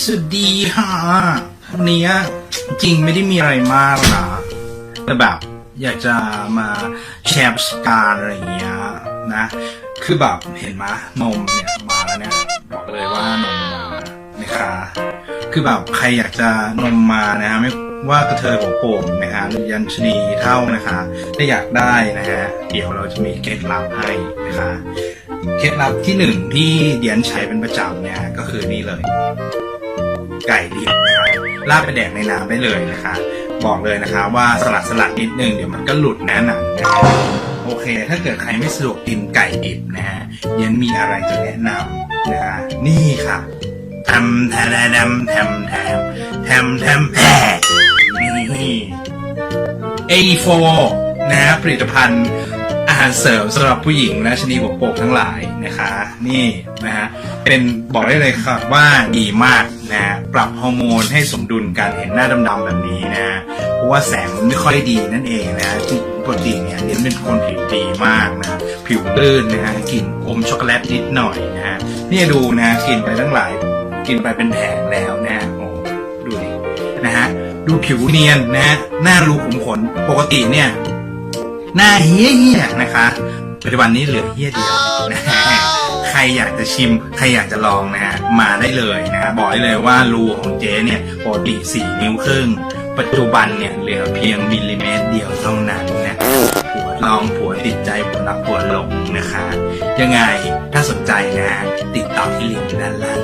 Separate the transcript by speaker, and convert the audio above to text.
Speaker 1: สวัสดีค่ะวันนี้จริงไม่ได้มีอะไรมากนะแต่แบบอยากจะมาแชร์ประสบการณ์อะไรอย่างเงี้ยนะ คือแบบเห็นมะนมเนี่ยมาแล้วเนี่ยบอกเลยว่านมมานะคะคือแบบใครอยากจะนมมานะฮะไม่ว่ากระเทยหัวโป่งนะฮะหรือยันชนีเท่านะคะถ้าอยากได้นะฮะเดี๋ยวเราจะมีเคล็ดลับให้นะคะเคล็ดลับที่หนึ่งที่เดียนใช้เป็นประจำเนี่ยก็คือนี่เลย ไก่ดิบลาบไปแดกในน้ำไปเลยนะคะ บอกเลยนะคะว่าสลัดสลัดนิดนึงเดี๋ยวมันก็หลุดแน่นอนนะคะโอเค ถ้าเกิดใครไม่สะดวกกินไก่ดิบนะฮะยังมีอะไรจะแนะนำนะคะนี่ค่ะทำแทนแทมแทมแทมแทมแทมแพนี่ A4 นะผลิตภัณฑ์ อาหารเสริมสำหรับผู้หญิงและชนีหัวโปกทั้งหลายนะคะ นี่นะฮะเป็นบอกได้เลยครับว่าดีมากนะปรับฮอร์โมนให้สมดุลการเห็นหน้าดำๆแบบนี้นะเพราะว่าแสงมันไม่ค่อยดีนั่นเองนะปกติเนี่ยเน้นเป็นคนผิวดีมากนะผิวตื้นนะฮะกลิ่นอมช็อกโกแลตนิดหน่อยนะฮะนี่ดูนะกินไปตั้งหลาย กินไปเป็นแผงแล้วนะฮะโอ้ดูดินะฮะดูผิวเนียนนะฮะหน้ารูขุมขนปกติเนี่ย หน้าเฮี้ยเฮี้ยนะคะ ปัจจุบันนี้เหลือเฮี้ยเดียวนะฮะใครอยากจะชิม ใครอยากจะลองนะฮะมาได้เลยนะฮะบอกได้เลยว่ารูของเจ๊เนี่ยปกติ4นิ้วครึ่ง ปัจจุบันเนี่ยเหลือเพียงมิลลิเมตรเดียวเท่านั้นนะผัวลองผัวติดใจผัวรักผัวหลงนะคะ ยังไงถ้าสนใจนะติดต่อที่ลิงก์ด้านล่าง